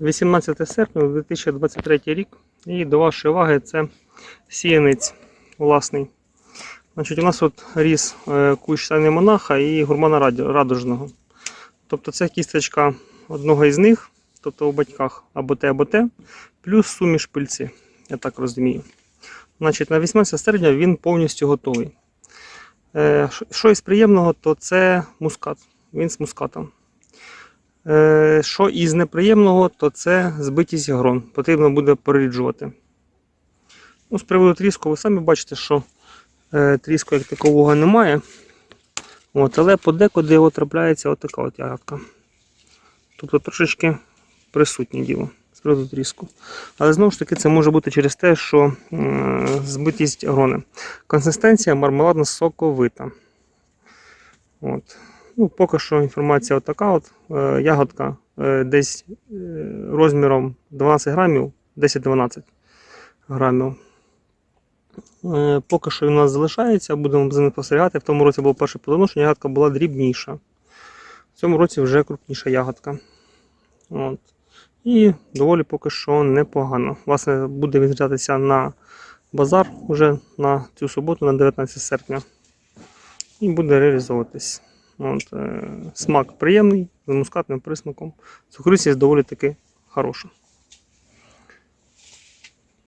18 серпня 2023 рік. І до вашої уваги це сіянець власний. Значить, у нас от ріс е, кущ Монаха і гурмана радужного. Тобто це кісточка одного із них, тобто у батьках або те, або те, плюс суміш пильці, я так розумію. Значить, на 18 серпня він повністю готовий. Е, що- Що із приємного, то це мускат. Він з мускатом. Е, Що із неприємного, то це збитість грон. Потрібно буде переріджувати. Ну, з приводу тріску, ви самі бачите, що е, тріску як такового немає. От, але подекуди от трапляється отака от ягодка. Тобто трошечки присутнє діло з приводу тріску. Але знову ж таки, це може бути через те, що е, збитість грони. Консистенція мармеладно соковита. От. Ну, поки що інформація така. От, е, ягодка е, десь е, розміром 12 грамів, 10-12 грамів. Е, поки що він у нас залишається, будемо за ним спостерігати. В тому році було перше плодоношення, ягодка була дрібніша. В цьому році вже крупніша ягодка. От. І доволі поки що непогано. Власне, буде відзначатися на базар вже на цю суботу, на 19 серпня. І буде реалізовуватись. От, е, смак приємний, з мускатним присмаком. Цукрисність доволі таки хороша.